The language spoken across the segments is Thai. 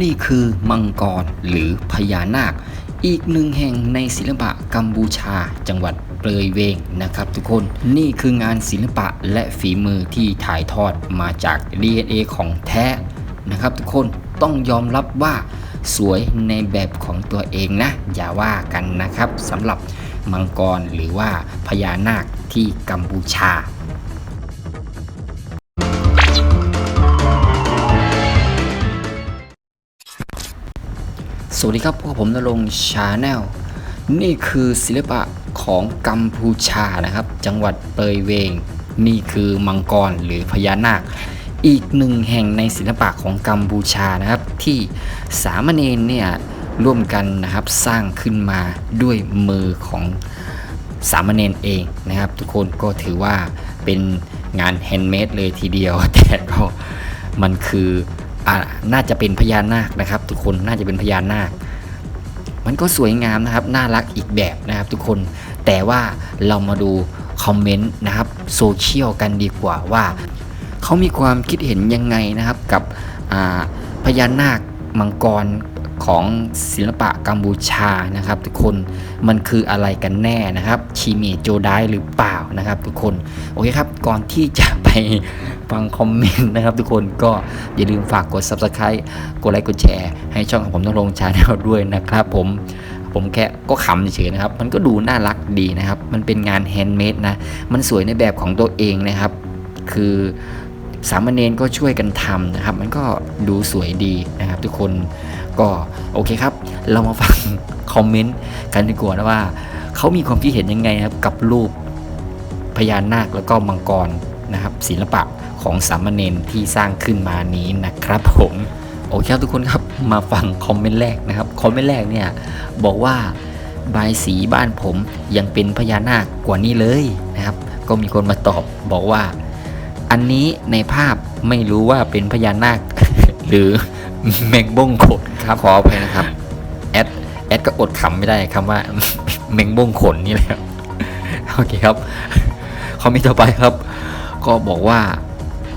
นี่คือมังกรหรือพญานาค อีกหนึ่งแห่งในศิลปะกัมพูชาจังหวัดเปรยเวงนะครับทุกคนนี่คืองานศิลปะและฝีมือที่ถ่ายทอดมาจาก DNA ของแท้นะครับทุกคนต้องยอมรับว่าสวยในแบบของตัวเองนะ อย่าว่ากันนะครับสำหรับมังกรหรือว่าพญานาคที่กัมพูชา สวัสดีครับพวกผมนรงชาแนลนี่คือศิลปะของกัมพูชานะครับ จังหวัดเปยเวง นี่คือมังกรหรือพญานาค อีกหนึ่งแห่งในศิลปะของกัมพูชานะครับ ที่สามเณรเนี่ยร่วมกันนะครับสร้างขึ้นมาด้วยมือของสามเณรเองนะครับ ทุกคนก็ถือว่าเป็นงานแฮนด์เมดเลยทีเดียว แต่ก็มันคือ อ่าน่าจะเป็นพญานาคนะครับ ทุกคนน่าจะเป็นพญานาค มันก็สวยงามนะครับ น่ารักอีกแบบนะครับ ทุกคนแต่ว่าเรามาดูคอมเมนต์นะครับโซเชียลกันดีกว่าว่าเขามีความคิดเห็นยังไงนะครับกับพญานาคมังกรของศิลปะกัมพูชานะครับ ทุกคนมันคืออะไรกันแน่นะครับ ชีเมโจไดหรือเปล่านะครับ ทุกคนโอเคครับก่อนที่จะไป ฟังคอมเมนต์นะครับทุกคนก็อย่าลืมฝากกด subscribe กดไลค์กดแชร์ให้ช่องของผมต้องลงชาแนลด้วยนะครับผมผมแค่ก็ขำเฉยนะครับ มันก็ดูน่ารักดีนะครับ มันเป็นงานแฮนด์เมดนะ มันสวยในแบบของตัวเองนะครับ คือสามเณรก็ช่วยกันทำนะครับ มันก็ดูสวยดีนะครับทุกคน ก็โอเคครับ เรามาฟังคอมเมนต์กันดีกว่านะว่า เขามีความคิดเห็นยังไงครับกับรูปพญานาคแล้วก็มังกรนะครับศิลปะ ของสามเณรที่สร้างขึ้นมานี้นะครับผมโอเคครับทุกคนครับมาฟังคอมเมนต์แรกนะครับคอมเมนต์แรกเนี่ยบอกว่าบายสีบ้านผมยังเป็นพญานาคกว่านี้เลยนะครับ ก็มีคนมาตอบบอกว่า อันนี้ในภาพไม่รู้ว่าเป็นพญานาค หรือแมงบ้งขนครับขออภัยนะครับแอดแอดก็อดขำไม่ได้คำว่าแมงบ้งขนนี่แหละครับโอเคครับคอมเมนต์ต่อไปครับ ก็บอกว่า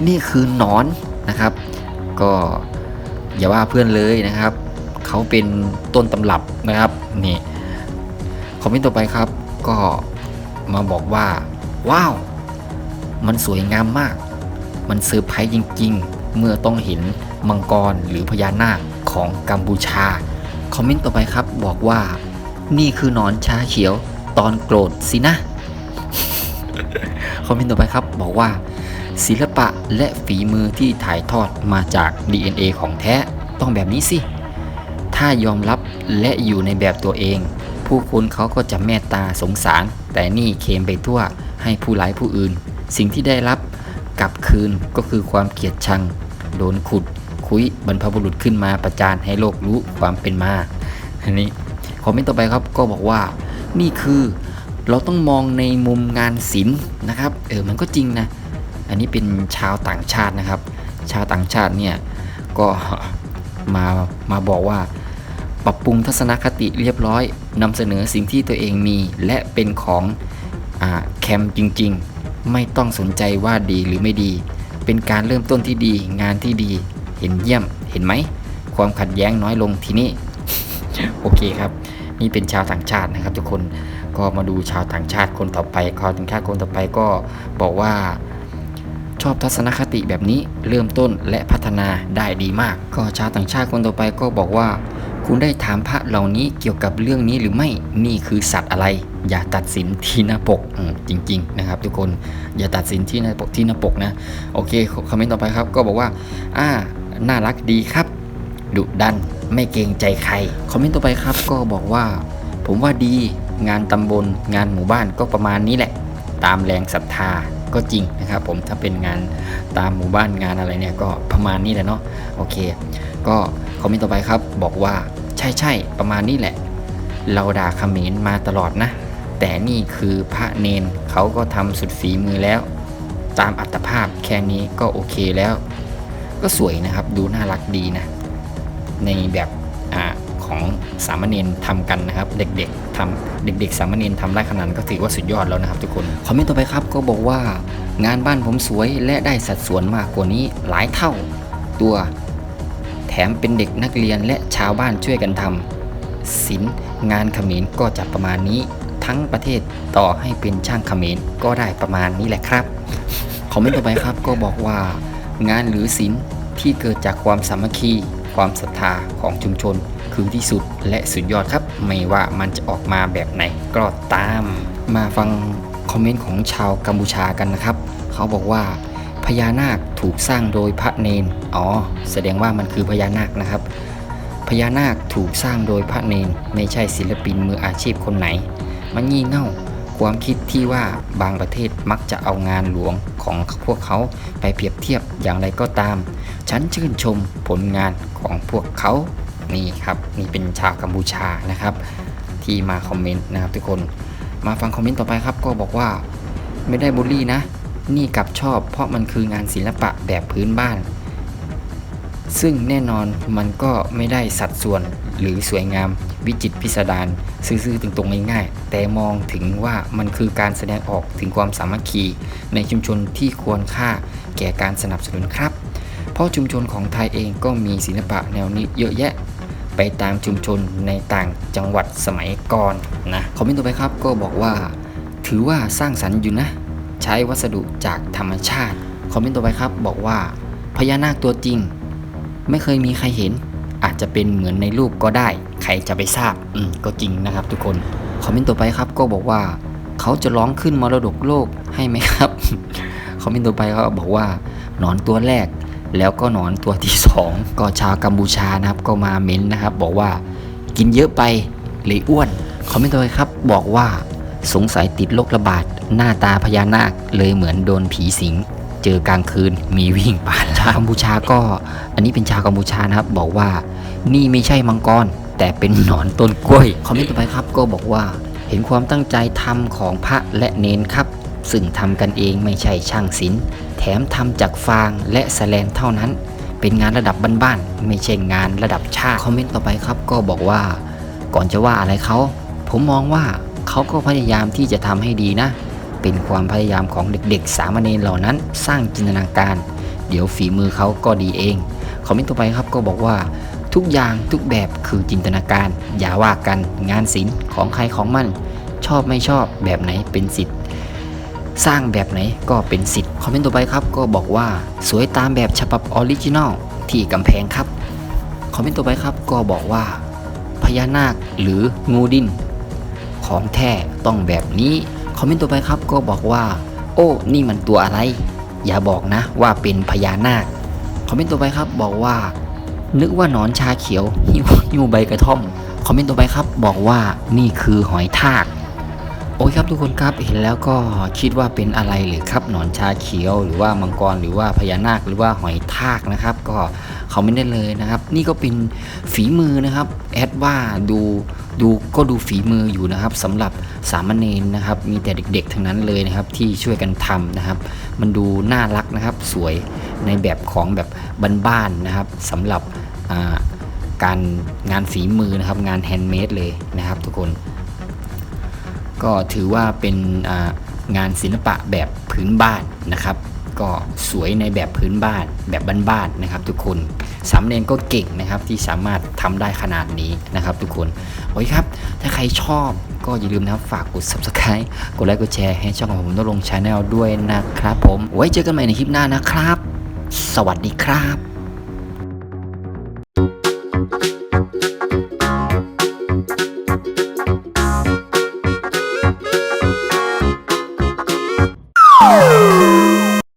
นี่คือหนอนนะครับ ก็อย่าว่าเพื่อนเลยนะครับ เขาเป็นต้นตำรับนะครับนี่คอมเมนต์ต่อไปครับ ก็มาบอกว่า ว้าว มันสวยงามมาก มันเซอร์ไพรส์จริง ๆ เมื่อต้องเห็นมังกรหรือพญานาคของกัมพูชาคอมเมนต์ต่อไปครับบอกว่า นี่คือหนอนชาเขียวตอนโกรธสินะ คอมเมนต์ต่อไปครับบอกว่า ศิลปะและฝีมือที่ถ่ายทอดมาจาก DNA ของแท้ต้องแบบนี้สิ ถ้ายอมรับและอยู่ในแบบตัวเอง ผู้คนเขาก็จะเมตตาสงสาร แต่นี่เคมไปทั่วให้ผู้ร้ายผู้อื่น สิ่งที่ได้รับกลับคืนก็คือความเกลียดชัง โดนขุด คุยบรรพบุรุษขึ้นมาประจานให้โลกรู้ความเป็นมาอันนี้คอมเมนต์ต่อไปครับก็บอกว่านี่คือเราต้องมองในมุมงานศิลป์นะครับ เออ มันก็จริงนะ อันนี้เป็นชาวต่างชาตินะครับ ชาวต่างชาติเนี่ยก็มามาบอกว่า ปรับปรุงทัศนคติเรียบร้อยนำเสนอสิ่งที่ตัวเองมีและเป็นของอแคมจริง ๆ ไม่ต้องสนใจว่าดีหรือไม่ดี เป็นการเริ่มต้นที่ดีงานที่ดีเห็นเยี่ยมเห็นไหม ความขัดแย้งน้อยลงทีนี้โอเคครับนี่เป็นชาวต่างชาตินะครับ ทุกคนก็มาดูชาวต่างชาติคนต่อไปชาวต่างชาติคนต่อไปก็บอกว่า ชอบทัศนคติแบบนี้เริ่มต้นและพัฒนาได้ดีมาก ก็ชาวต่างชาติคนต่อไปก็บอกว่า คุณได้ถามพระเหล่านี้เกี่ยวกับเรื่องนี้หรือไม่นี่คือสัตว์อะไร อย่าตัดสินที่หน้าปกจริง ๆ นะครับ ทุกคนอย่าตัดสินที่หน้าปกที่หน้าปกนะโอเคคอมเมนต์ต่อไปครับ ก็บอกว่าอ่าน่ารักดีครับดุดันไม่เกรงใจใครคอมเมนต์ต่อไปครับก็บอกว่า ผมว่าดีงานตำบลงานหมู่บ้านก็ประมาณนี้แหละ ตามแรงศรัทธา ก็จริงนะครับผมถ้าเป็นงานตามหมู่บ้านงานอะไรเนี่ยก็ประมาณนี้แหละเนาะโอเค ก็คอมเมนต์ต่อไปครับ บอกว่าใช่ใช่ประมาณนี้แหละ เราด่าเขมรมาตลอดนะ แต่นี่คือพระเนนเขาก็ทำสุดฝีมือแล้ว ตามอัตภาพแค่นี้ก็โอเคแล้ว ก็สวยนะครับดูน่ารักดีนะ ในแบบอ่า ของสามเณรทำกันนะครับ เด็กๆทำเด็ก ๆ สามเณรทำได้ขนาดนั้นก็ถือว่าสุดยอดแล้วนะครับ ทุกคนคอมเมนต์ต่อไปครับก็บอกว่างานบ้านผมสวยและได้สัดส่วนมากกว่านี้หลายเท่าตัว แถมเป็นเด็กนักเรียนและชาวบ้านช่วยกันทำศิลงานเขมรก็จะประมาณนี้ทั้งประเทศต่อให้เป็นช่างเขมรก็ได้ประมาณนี้แหละครับคอมเมนต์ต่อไปครับก็บอกว่างานหรือศิลที่เกิดจากความสามัคคี ความศรัทธาของชุมชน คือที่สุดและสุดยอดครับ ไม่ว่ามันจะออกมาแบบไหนก็ตาม มาฟังคอมเมนต์ของชาวกัมพูชากันนะครับ เขาบอกว่าพญานาคถูกสร้างโดยพระเนน อ๋อ แสดงว่ามันคือพญานาคนะครับ พญานาคถูกสร้างโดยพระเนน ไม่ใช่ศิลปินมืออาชีพคนไหน มันงี่เง่า ความคิดที่ว่าบางประเทศมักจะเอางานหลวงของพวกเขาไปเปรียบเทียบอย่างไรก็ตาม ฉันชื่นชมผลงานของพวกเขา นี่ครับนี่เป็นชาวกัมพูชานะครับ ที่มาคอมเมนต์นะครับ ทุกคนมาฟังคอมเมนต์ต่อไปครับ ก็บอกว่าไม่ได้บูลลี่นะ นี่กลับชอบ เพราะมันคืองานศิลปะแบบพื้นบ้าน ซึ่งแน่นอนมันก็ไม่ได้สัดส่วนหรือสวยงามวิจิตรพิสดารซื่อๆตรงๆง่ายๆ แต่มองถึงว่ามันคือการแสดงออกถึงความสามัคคี ในชุมชนที่ควรค่าแก่การสนับสนุนครับ เพราะชุมชนของไทยเองก็มีศิลปะแนวนี้เยอะแยะ ไปตามชุมชนในต่างจังหวัดสมัยก่อนนะคอมเมนต์ต่อไปครับก็บอกว่า ถือว่าสร้างสรรค์อยู่นะ ใช้วัสดุจากธรรมชาติคอมเมนต์ต่อไปครับบอกว่าพญานาคตัวจริง ไม่เคยมีใครเห็น อาจจะเป็นเหมือนในรูปก็ได้ ใครจะไปทราบอืมก็จริงนะครับ ทุกคนคอมเมนต์ต่อไปครับก็บอกว่า เขาจะร้องขึ้นมรดกโลกให้ไหมครับคอมเมนต์ต่อไปเขาบอกว่า หนอนตัวแรก แล้วก็หนอนตัวที่สองก็ชาวกัมพูชานะครับก็มาเม้นนะครับ บอกว่ากินเยอะไปเลยอ้วนคอมเมนต์ต่อไปครับ บอกว่าสงสัยติดโรคระบาดหน้าตาพญานาคเลยเหมือนโดนผีสิง เจอกลางคืนมีวิ่งป่านชาวกัมพูชาก็ อันนี้เป็นชาวกัมพูชานะครับ บอกว่านี่ไม่ใช่มังกร แต่เป็นหนอนต้นกล้วยคอมเมนต์ต่อไปครับ ก็บอกว่าเห็นความตั้งใจทำของพระและเนนครับ ซึ่งทำกันเองไม่ใช่ช่างศิลป์แถมทำจากฟางและแสแลนเท่านั้น เป็นงานระดับบ้านๆไม่ใช่งานระดับชาติคอมเมนต์ต่อไปครับ ก็บอกว่า ก่อนจะว่าอะไรเขา ผมมองว่าเขาก็พยายามที่จะทำให้ดีนะ เป็นความพยายามของเด็กๆ สามเณรเหล่านั้น สร้างจินตนาการ เดี๋ยวฝีมือเขาก็ดีเองคอมเมนต์ต่อไปครับก็บอกว่าทุกอย่างทุกแบบคือจินตนาการ อย่าว่ากันงานศิลป์ของใครของมัน ชอบไม่ชอบแบบไหนเป็นสิทธิ์ สร้างแบบไหนก็เป็นสิทธิ์คอมเมนต์ต่อไปครับ ก็บอกว่าสวยตามแบบฉบับออริจินอลที่กำแพงครับคอมเมนต์ต่อไปครับก็บอกว่า พญานาคหรืองูดิน ของแท้ต้องแบบนี้คอมเมนต์ต่อไปครับก็บอกว่า โอ้นี่มันตัวอะไร อย่าบอกนะว่าเป็นพญานาคคอมเมนต์ต่อไปครับบอกว่า นึกว่านอนชาเขียวหิวใบกระท่อมคอมเมนต์ต่อไปครับบอกว่านี่คือหอยทาก อ้ยครับทุกคนครับเห็นแล้วก็คิดว่าเป็นอะไรหรือครับหนอนชาเขียว หรือว่ามังกรหรือว่าพญานาคหรือว่าหอยทากนะครับ ก็เขาไม่ได้เลยนะครับ นี่ก็เป็นฝีมือนะครับแอดว่าดูดูก็ดูฝีมืออยู่นะครับสำหรับสามเณรนะครับ มีแต่เด็กๆทั้งนั้นเลยนะครับที่ช่วยกันทำนะครับ มันดูน่ารักนะครับสวยในแบบของแบบบ้านๆนะครับสำหรับการงานฝีมือนะครับ งานแฮนด์เมดเลยนะครับ ทุกคน ก็ถือว่าเป็นงานศิลปะแบบพื้นบ้านนะครับ ก็สวยในแบบพื้นบ้านแบบบ้านๆนะครับทุกคนสามเณรก็เก่งนะครับที่สามารถทำได้ขนาดนี้นะครับ ทุกคนโอเคครับ ถ้าใครชอบก็อย่าลืมนะครับฝากกด subscribe กดไลค์กดแชร์ให้ช่องของผมนลงชาแนลด้วยนะครับ ผมไว้เจอกันใหม่ในคลิปหน้านะครับ สวัสดีครับ